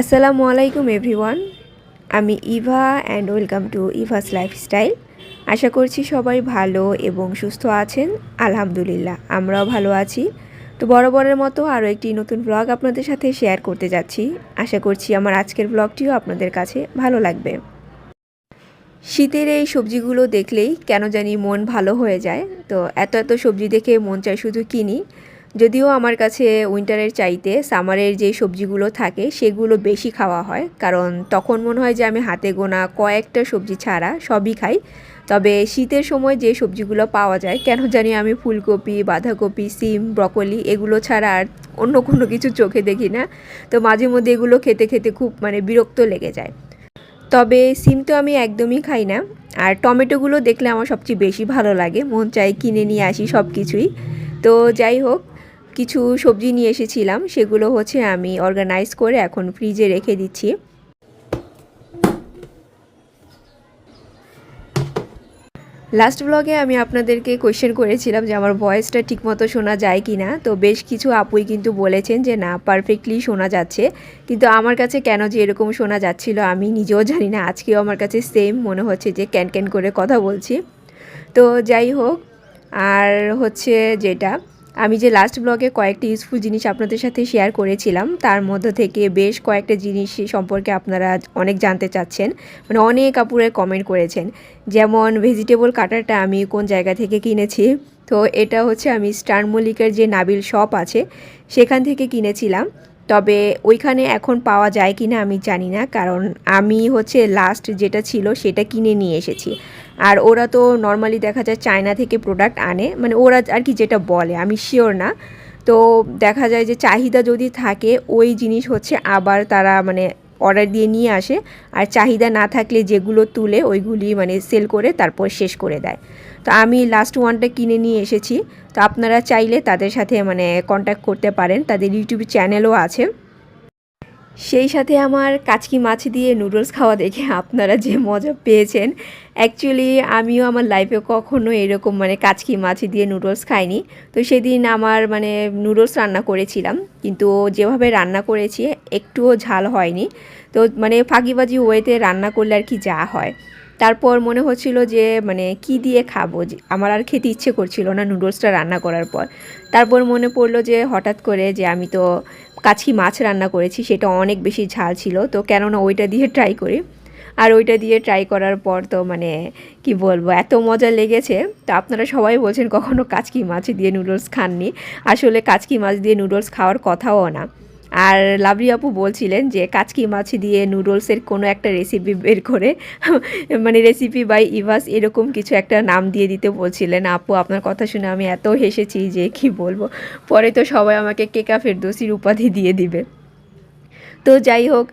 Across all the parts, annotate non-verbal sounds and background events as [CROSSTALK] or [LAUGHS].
আসসালামু আলাইকুম এভরিওয়ান। আমি Eva and welcome to Eva's lifestyle আশা করছি সবাই ভালো এবং সুস্থ আছেন, আলহামদুলিল্লাহ, আমরাও ভালো আছি। তো বরাবরের মতো আরও একটি নতুন ব্লগ আপনাদের সাথে শেয়ার করতে যাচ্ছি। আশা করছি আমার আজকের ব্লগটিও আপনাদের কাছে ভালো লাগবে। শীতের এই সবজিগুলো দেখলেই কেন জানি মন ভালো হয়ে যায়। তো এত এত সবজি দেখে মন চায় শুধু কিনি। যদিও আমার কাছে উইন্টারের চাইতে সামারের যে সবজিগুলো থাকে সেগুলো বেশি খাওয়া হয়, কারণ তখন মনে হয় যে আমি হাতে গোনা কয়েকটা সবজি ছাড়া সবই খাই। তবে শীতের সময় যে সবজিগুলো পাওয়া যায়, কেন জানি আমি ফুলকপি, বাঁধাকপি, সিম, ব্রকলি এগুলো ছাড়া আর অন্য কোনো কিছু চোখে দেখি না। তো মাঝে মধ্যে এগুলো খেতে খেতে খুব মানে বিরক্ত লেগে যায়। তবে সিম তো আমি একদমই খাই না। আর টমেটোগুলো দেখলে আমার সবচেয়ে বেশি ভালো লাগে, মন চাই কিনে নিয়ে আসি সব কিছুই তো যাই হোক কিছু সবজি নিয়ে এসেছিলাম, সেগুলো হচ্ছে আমি অর্গানাইজ করে এখন ফ্রিজে রেখে দিচ্ছি। লাস্ট ব্লগে আমি আপনাদেরকে কোয়েশ্চেন করেছিলাম যে আমার ভয়েসটা ঠিকমতো শোনা যায় কি না তো বেশ কিছু আপুই কিন্তু বলেছেন যে না পারফেক্টলি শোনা যাচ্ছে। কিন্তু আমার কাছে কেন যে এরকম শোনা যাচ্ছিল আমি নিজেও জানি না। আজকেও আমার কাছে সেম মনে হচ্ছে যে ক্যান ক্যান করে কথা বলছি। তো যাই হোক, আর হচ্ছে যেটা আমি যে লাস্ট ব্লগে কয়েকটি ইউজফুল জিনিস আপনাদের সাথে শেয়ার করেছিলাম, তার মধ্য থেকে বেশ কয়েকটা জিনিস সম্পর্কে আপনারা অনেক জানতে চাচ্ছেন। মানে অনেক কাপুরের কমেন্ট করেছেন, যেমন ভেজিটেবল কাটারটা আমি কোন জায়গা থেকে কিনেছি? তো এটা হচ্ছে আমি স্টার মল্লিকের যে নাবিল শপ আছে, সেখান থেকে কিনেছিলাম। তবে ওইখানে এখন পাওয়া যায় কি না আমি জানি না, কারণ আমি হচ্ছে লাস্ট যেটা ছিল সেটা কিনে নিয়ে এসেছি। আর ওরা তো নর্মালি দেখা যায় চায়না থেকে প্রোডাক্ট আনে মানে ওরা আর কি যেটা বলে, আমি শিওর না। তো দেখা যায় যে চাহিদা যদি থাকে, ওই জিনিস হচ্ছে আবার তারা মানে অর্ডার দিয়ে নিয়ে আসে। আর চাহিদা না থাকলে যেগুলো তুলে, ওইগুলি মানে সেল করে তারপর শেষ করে দেয়। তো আমি লাস্ট ওয়ানটা কিনে নিয়ে এসেছি। তো আপনারা চাইলে তাদের সাথে মানে কন্ট্যাক্ট করতে পারেন। তাদের ইউটিউব চ্যানেলও আছে। সেই সাথে আমার কাচকি মাছ দিয়ে নুডলস খাওয়া দেখে আপনারা যে মজা পেয়েছেন। অ্যাকচুয়ালি আমিও আমার লাইফে কখনো এরকম মানে কাচকি মাছ দিয়ে নুডলস খাইনি। তো সেদিন আমার মানে নুডলস রান্না করেছিলাম। কিন্তু যেভাবে রান্না করেছি, একটুও ঝাল হয়নি। তো মানে ফাঁকিবাজি ওয়েতে রান্না করলে আর কি যা হয়। তারপর মনে হচ্ছিল যে মানে কি দিয়ে খাব? আমার আর খেতে ইচ্ছে করছিল না নুডলসটা রান্না করার পর। তারপর মনে পড়ল যে হঠাৎ করে যে আমি তো কাছি মাছ রান্না করেছি, সেটা অনেক বেশি ঝাল ছিল, তো কেননা ওইটা দিয়ে ট্রাই করি। আর ওইটা দিয়ে ট্রাই করার পর তো মানে কি বলব, এত মজা লেগেছে। তো আপনারা সবাই বলছেন কখনো কাচকি মাছ দিয়ে নুডলস খাননি। আসলে কাচকি মাছ দিয়ে নুডলস খাওয়ার কথাও না। আর লাভলি আপু বলছিলেন যে কাচকি মাছ দিয়ে নুডলসের কোনো একটা রেসিপি বের করে [LAUGHS] মানে রেসিপি বাই ইভাস এরকম কিছু একটা নাম দিয়ে দিতে বলছিলেন। আপু, আপনার কথা শুনে আমি এত হেসেছি যে কি বলব। পরে তো সবাই আমাকে কেকা ফেরদোসির উপাধি দিয়ে দিবে। তো যাই হোক,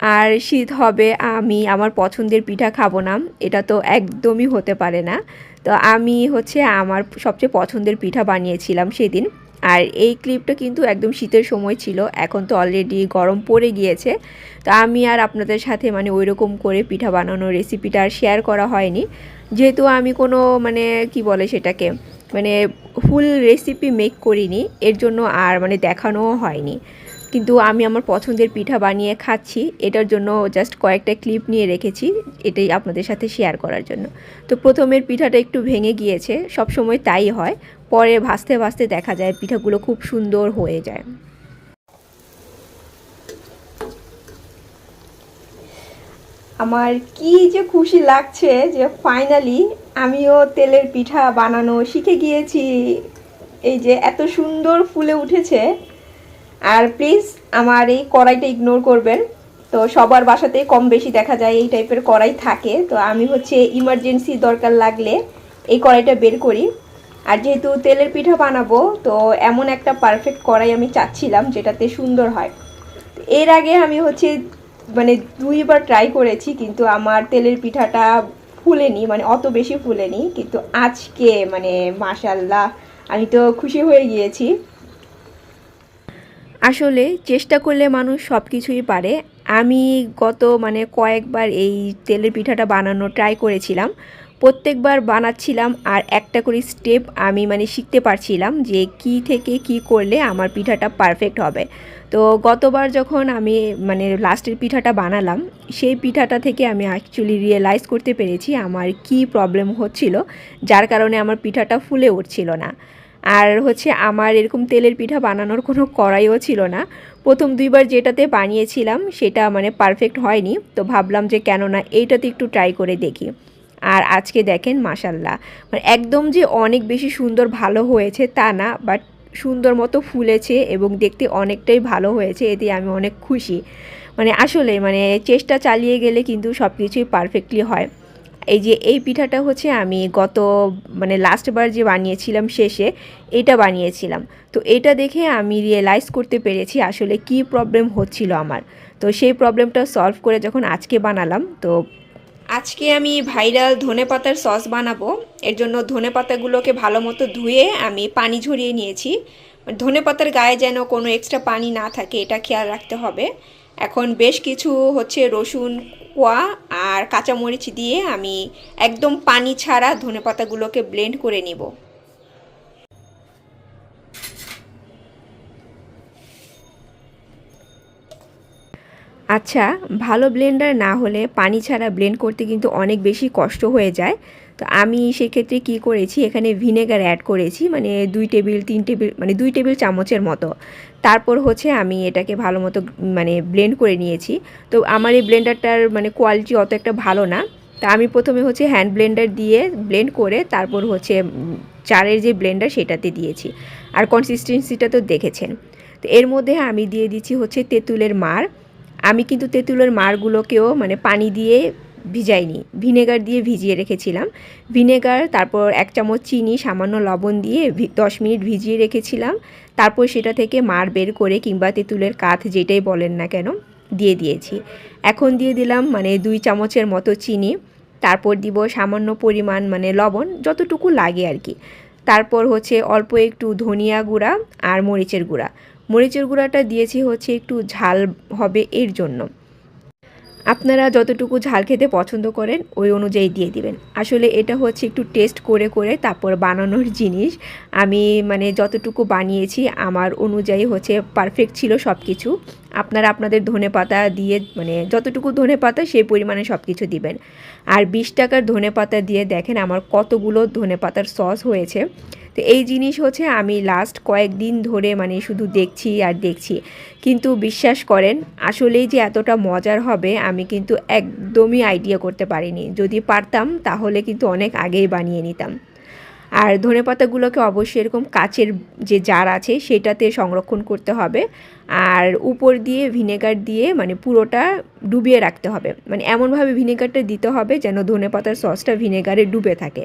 আর শীত হবে, আমি আমার পছন্দের পিঠা খাব না, এটা তো একদমই হতে পারে না। তো আমি হচ্ছে আমার সবচেয়ে পছন্দের পিঠা বানিয়েছিলাম সেদিন। আর এই ক্লিপটা কিন্তু একদম শীতের সময় ছিল, এখন তো অলরেডি গরম পড়ে গিয়েছে। তো আমি আর আপনাদের সাথে মানে ওই রকম করে পিঠা বানানোর রেসিপিটা আর শেয়ার করা হয়নি। যেহেতু আমি কোনো মানে কি বলে সেটাকে মানে ফুল রেসিপি মেক করিনি, এর জন্য আর মানে দেখানোও হয়নি। কিন্তু আমি আমার পছন্দের পিঠা বানিয়ে খাচ্ছি, এটার জন্য জাস্ট কয়েকটা ক্লিপ নিয়ে রেখেছি, এটাই আপনাদের সাথে শেয়ার করার জন্য। তো প্রথমের পিঠাটা একটু ভেঙে গিয়েছে সব সময় তাই হয় পরে ভাসতে ভাসতে দেখা যায়, পিঠাগুলো খুব সুন্দর হয়ে যায়। আমার কি যে খুশি লাগছে যে ফাইনালি আমিও তেলের পিঠা বানানো শিখে গিয়েছি। এই যে এত সুন্দর ফুলে উঠেছে। আর প্লিজ আমার এই কড়াইটা ইগনোর করবেন। তো সবার বাসাতেই কম বেশি দেখা যায়, এই টাইপের কড়াই থাকে। তো আমি হচ্ছে ইমার্জেন্সি দরকার লাগলে এই কড়াইটা বের করি। আর যেহেতু তেলের পিঠা বানাবো, তো এমন একটা পারফেক্ট কড়াই আমি চাচ্ছিলাম যেটাতে সুন্দর হয়। এর আগে আমি হচ্ছে মানে দুইবার ট্রাই করেছি, কিন্তু আমার তেলের পিঠাটা ফুলেনি মানে অত বেশি ফুলেনি, কিন্তু আজকে মানে মাশাল্লাহ আমি তো খুশি হয়ে গিয়েছি। আসলে চেষ্টা করলে মানুষ সব কিছুই পারে। আমি গত মানে কয়েকবার এই তেলের পিঠাটা বানানো ট্রাই করেছিলাম। প্রত্যেকবার বানাচ্ছিলাম আর একটা করে স্টেপ আমি মানে শিখতে পারছিলাম যে কি থেকে কি করলে আমার পিঠাটা পারফেক্ট হবে। তো গতবার যখন আমি মানে লাস্টের পিঠাটা বানালাম, সেই পিঠাটা থেকে আমি অ্যাকচুয়ালি রিয়েলাইজ করতে পেরেছি আমার কি প্রবলেম হচ্ছিল, যার কারণে আমার পিঠাটা ফুলে উঠছিল না। আর হচ্ছে আমার এরকম তেলের পিঠা বানানোর কোনো কড়াইও ছিল না। প্রথম দুইবার যেটাতে বানিয়েছিলাম, সেটা মানে পারফেক্ট হয়নি। তো ভাবলাম যে কেননা এইটাতে একটু ট্রাই করে দেখি। আর আজকে দেখেন মাসাল্লাহ মানে একদম যে অনেক বেশি সুন্দর ভালো হয়েছে তা না বাট সুন্দর মতো ফুলেছে এবং দেখতে অনেকটাই ভালো হয়েছে এতে আমি অনেক খুশি। মানে আসলে মানে চেষ্টা চালিয়ে গেলে কিন্তু সব কিছুই পারফেক্টলি হয়। এই যে এই পিঠাটা হচ্ছে আমি গত মানে লাস্টবার যে বানিয়েছিলাম শেষে, এটা বানিয়েছিলাম। তো এটা দেখে আমি রিয়েলাইজ করতে পেরেছি আসলে কি প্রবলেম হচ্ছিল আমার। তো সেই প্রবলেমটা সলভ করে যখন আজকে বানালাম, তো আজকে আমি ভাইরাল ধনে পাতার সস বানাবো। এর জন্য ধনে পাতাগুলোকে ভালো মতো ধুয়ে আমি পানি ঝরিয়ে নিয়েছি। ধনে পাতার গায়ে যেন কোনো এক্সট্রা পানি না থাকে, এটা খেয়াল রাখতে হবে। এখন বেশ কিছু হচ্ছে রসুন, কোয়া আর কাঁচামরিচ দিয়ে আমি একদম পানি ছাড়া ধনে পাতাগুলোকে ব্লেন্ড করে নিব। আচ্ছা ভালো ব্লেন্ডার না হলে পানি ছাড়া ব্লেন্ড করতে কিন্তু অনেক বেশি কষ্ট হয়ে যায়। তো আমি সেক্ষেত্রে কি করেছি, এখানে ভিনেগার অ্যাড করেছি মানে দুই টেবিল তিন টেবিল মানে দুই টেবিল চামচের মতো। তারপর হচ্ছে আমি এটাকে ভালো মতো মানে ব্লেন্ড করে নিয়েছি। তো আমার এই ব্লেন্ডারটার মানে কোয়ালিটি অত একটা ভালো না। তা আমি প্রথমে হচ্ছে হ্যান্ড ব্লেন্ডার দিয়ে ব্লেন্ড করে তারপর হচ্ছে চারের যে ব্লেন্ডার সেটাতে দিয়েছি। আর কনসিস্টেন্সিটা তো দেখেছেন। তো এর মধ্যে আমি দিয়ে দিচ্ছি হচ্ছে তেঁতুলের মার আমি কিন্তু তেঁতুলের মারগুলোকেও মানে পানি দিয়ে ভিজাইনি, ভিনেগার দিয়ে ভিজিয়ে রেখেছিলাম। ভিনেগার, তারপর এক চামচ চিনি, সামান্য লবণ দিয়ে দশ মিনিট ভিজিয়ে রেখেছিলাম। তারপর সেটা থেকে মার বের করে কিংবা তেঁতুলের কাঠ যেটাই বলেন না কেন, দিয়ে দিয়েছি। এখন দিয়ে দিলাম মানে দুই চামচের মতো চিনি। তারপর দিব সামান্য পরিমাণ মানে লবণ, যতটুকু লাগে আর কি। তারপর হচ্ছে অল্প একটু ধনিয়া গুঁড়া আর মরিচের গুঁড়া। মরিচের গুঁড়াটা দিয়েছি হচ্ছে একটু ঝাল হবে এর জন্য। আপনারা যতটুকু ঝাল খেতে পছন্দ করেন, ওই অনুযায়ী দিয়ে দিবেন। আসলে এটা হচ্ছে একটু টেস্ট করে করে তারপর বানানোর জিনিস। আমি মানে যতটুকু বানিয়েছি, আমার অনুযায়ী হচ্ছে পারফেক্ট ছিল সব কিছু আপনারা আপনাদের ধনে পাতা দিয়ে মানে যতটুকু ধনে পাতা সেই পরিমাণে সব কিছু দিবেন। আর বিশ টাকার ধনে পাতা দিয়ে দেখেন আমার কতগুলো ধনে পাতার সস হয়েছে। তো এই জিনিস হচ্ছে আমি লাস্ট কয়েকদিন ধরে মানে শুধু দেখছি আর দেখছি। কিন্তু বিশ্বাস করেন, আসলেই যে এতটা মজার হবে আমি কিন্তু একদমই আইডিয়া করতে পারিনি। যদি পারতাম, তাহলে কিন্তু অনেক আগেই বানিয়ে নিতাম। আর ধনে পাতাগুলোকে অবশ্যই এরকম কাচের যে জার আছে, সেটাতে সংরক্ষণ করতে হবে। আর উপর দিয়ে ভিনেগার দিয়ে মানে পুরোটা ডুবিয়ে রাখতে হবে। মানে এমনভাবে ভিনেগারটা দিতে হবে যেন ধনে পাতার সসটা ভিনেগারে ডুবে থাকে।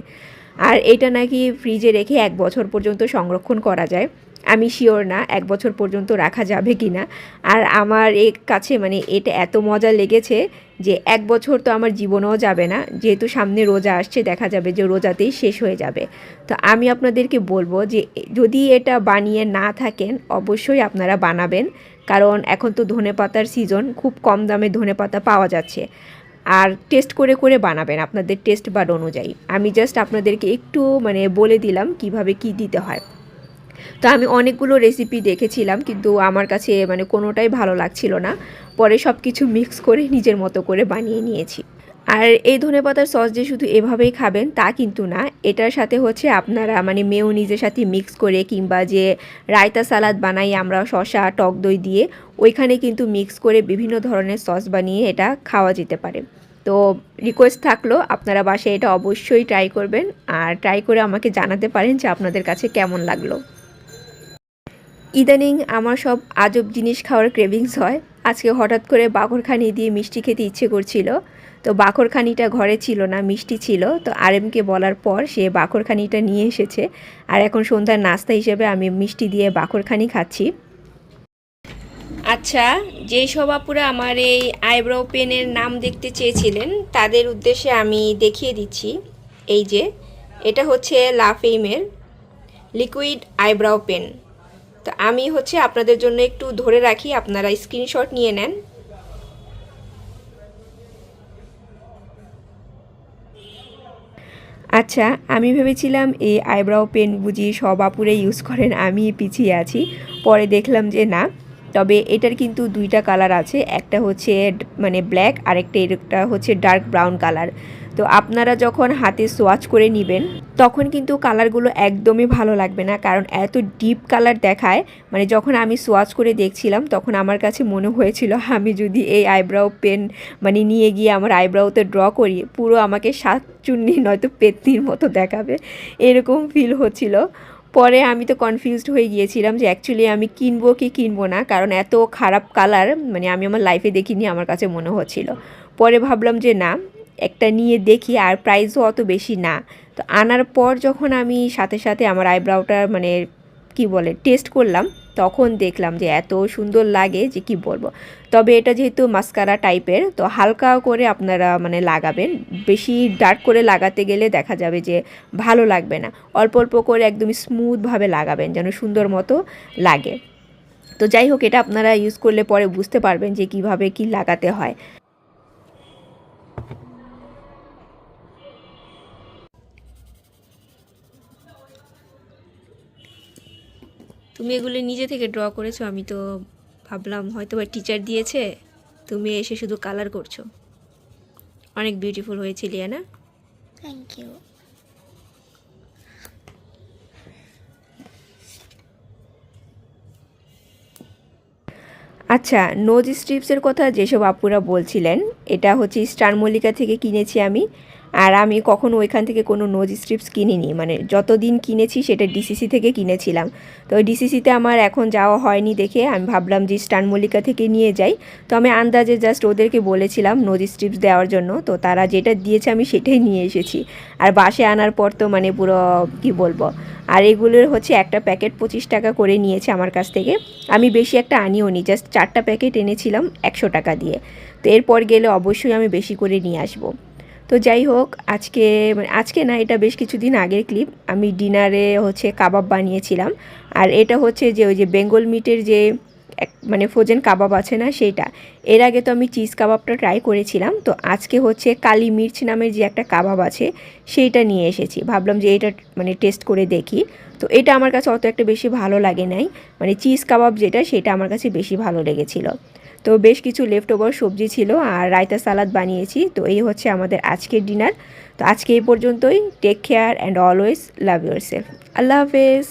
আর এটা নাকি ফ্রিজে রেখে এক বছর পর্যন্ত সংরক্ষণ করা যায়? আমি শিওর না, এক বছর পর্যন্ত রাখা যাবে কি না আর আমার এ কাছে মানে এটা এত মজা লেগেছে যে এক বছর তো আমার জীবনেও যাবে না। যেহেতু সামনে রোজা আসছে, দেখা যাবে যে রোজাতেই শেষ হয়ে যাবে। তো আমি আপনাদেরকে বলব যে যদি এটা বানিয়ে না থাকেন, অবশ্যই আপনারা বানাবেন। কারণ এখন তো ধনে পাতার সিজন খুব কম দামে ধনে পাতা পাওয়া যাচ্ছে। আর টেস্ট করে করে বানাবেন আপনাদের টেস্ট বাড অনুযায়ী। আমি জাস্ট আপনাদেরকে একটু মানে বলে দিলাম কীভাবে কি দিতে হয়। তো আমি অনেকগুলো রেসিপি দেখেছিলাম কিন্তু আমার কাছে মানে কোনোটাই ভালো লাগছিল না। পরে সব কিছু মিক্স করে নিজের মতো করে বানিয়ে নিয়েছি। আর এই ধনে পাতার সস যে শুধু এভাবেই খাবেন তা কিন্তু না, এটার সাথে হচ্ছে আপনারা মানে মেও নিজের সাথে মিক্স করে কিংবা যে রায়তা সালাদ বানাই আমরা শশা টক দই দিয়ে, ওইখানে কিন্তু মিক্স করে বিভিন্ন ধরনের সস বানিয়ে এটা খাওয়া যেতে পারে। তো রিকোয়েস্ট থাকল, আপনারা বাসায় এটা অবশ্যই ট্রাই করবেন আর ট্রাই করে আমাকে জানাতে পারেন যে আপনাদের কাছে কেমন লাগল। ইদানিং আমার সব আজব জিনিস খাওয়ার ক্রেভিংস হয়। আজকে হঠাৎ করে বাকরখানি দিয়ে মিষ্টি খেতে ইচ্ছে করছিল। তো বাকরখানিটা ঘরে ছিল না, মিষ্টি ছিল। তো আরএমকে বলার পর সে বাকরখানিটা নিয়ে এসেছে। আর এখন সন্ধ্যার নাস্তা হিসেবে আমি মিষ্টি দিয়ে বাকরখানি খাচ্ছি। আচ্ছা যেই আপুরা আমার এই আইব্রো পেনের নাম দেখতে চেয়েছিলেন, তাদের উদ্দেশ্যে আমি দেখিয়ে দিচ্ছি। এই যে, এটা হচ্ছে লাফেইমের লিকুইড আইব্রাও পেন। তো আমি হচ্ছে আপনাদের জন্য একটু ধরে রাখি, আপনারা স্ক্রিনশট নিয়ে নেন। আচ্ছা আমি ভেবেছিলাম এই আইব্রাও পেন বুঝি সব আপুরে ইউজ করেন আমি পিছিয়ে আছি। পরে দেখলাম যে না তবে এটার কিন্তু দুইটা কালার আছে, একটা হচ্ছে মানে ব্ল্যাক আর এটা হচ্ছে ডার্ক ব্রাউন কালার। তো আপনারা যখন হাতে সোয়াচ করে নেবেন, তখন কিন্তু কালারগুলো একদমই ভালো লাগবে না, কারণ এত ডিপ কালার দেখায় মানে যখন আমি সোয়াচ করে দেখছিলাম, তখন আমার কাছে মনে হয়েছিল, আমি যদি এই আইব্রাও পেন মানে নিয়ে গিয়ে আমার আইব্রাউতে ড্র করি, পুরো আমাকে সাত চুন্নি নয়তো পেত্নির মতো দেখাবে, এরকম ফিল হচ্ছিল। পরে আমি তো কনফিউজড হয়ে গিয়েছিলাম যে অ্যাকচুয়ালি আমি কিনবো কি কিনবো না, কারণ এত খারাপ কালার মানে আমি আমার লাইফে দেখিনি, আমার কাছে মনে হচ্ছিল। পরে ভাবলাম যে না, একটা নিয়ে দেখি আর প্রাইসও অত বেশি না। তো আনার পর যখন আমি সাথে সাথে আমার আইব্রাউটা মানে কি বলে টেস্ট করলাম তখন দেখলাম যে এত সুন্দর লাগে যে কি বলব। তবে এটা যেহেতু মাস্কারা টাইপের তো হালকা করে আপনারা মানে লাগাবেন। বেশি ডার্ক করে লাগাতে গেলে দেখা যাবে যে ভালো লাগবে না। অল্প অল্প করে একদম স্মুথভাবে লাগাবেন যেন সুন্দর মতো লাগে। তো যাই হোক, এটা আপনারা ইউজ করলে পরে বুঝতে পারবেন যে কীভাবে কি লাগাতে হয়। তুমি এগুলো নিজে থেকে ড্র করেছ আমি তো ভাবলাম হয়তো বা টিচার দিয়েছে তুমি এসে শুধু কালার করছ। অনেক বিউটিফুল হয়েছে লিয়ানা থ্যাংক ইউ আচ্ছা নোজ স্ট্রিপসের কথা যেসব আপুরা বলছিলেন এটা হচ্ছে স্টার মল্লিকা থেকে কিনেছি আমি। আর আমি কখনো ওইখান থেকে কোনো নোজ স্ট্রিপস কিনিনি। মানে যতদিন কিনেছি সেটা ডিসিসি থেকে কিনেছিলাম। তো ডিসিসিতে আমার এখন যাওয়া হয়নি দেখে আমি ভাবলাম যে স্টার মল্লিকা থেকে নিয়ে যাই। তো আমি আন্দাজে জাস্ট ওদেরকে বলেছিলাম নোজ স্ট্রিপস দেওয়ার জন্য। তো তারা যেটা দিয়েছে আমি সেটাই নিয়ে এসেছি। আর বাসে আনার পর তো মানে পুরো কি বলব? আর এগুলোর হচ্ছে একটা প্যাকেট পঁচিশ টাকা করে নিয়েছে আমার কাছ থেকে। আমি বেশি একটা আনিও নি জাস্ট চারটা প্যাকেট এনেছিলাম একশো টাকা দিয়ে। তো এরপর গেলে অবশ্যই আমি বেশি করে নিয়ে আসব। তো যাই হোক, আজকে মানে আজকে না, এটা বেশ কিছুদিন আগের ক্লিপ। আমি ডিনারে হচ্ছে কাবাব বানিয়েছিলাম। আর এটা হচ্ছে যে ওই যে বেঙ্গল মিটের যে মানে ফ্রোজেন কাবাব আছে না, সেইটা। এর আগে তো আমি চিজ কাবাবটা ট্রাই করেছিলাম। তো আজকে হচ্ছে কালি মির্চ নামের যে একটা কাবাব আছে, সেইটা নিয়ে এসেছি। ভাবলাম যে এটা মানে টেস্ট করে দেখি। তো এটা আমার কাছে অত একটা বেশি ভালো লাগে নাই। মানে চিজ কাবাব যেটা, সেটা আমার কাছে বেশি ভালো লেগেছিল। তো বেশ কিছু লেফট ওভার সবজি ছিল আর রায়তা সালাদ বানিয়েছি। তো এই হচ্ছে আমাদের আজকের ডিনার তো আজকে এই পর্যন্তই। Take care and always love yourself আল্লাহ হাফেজ।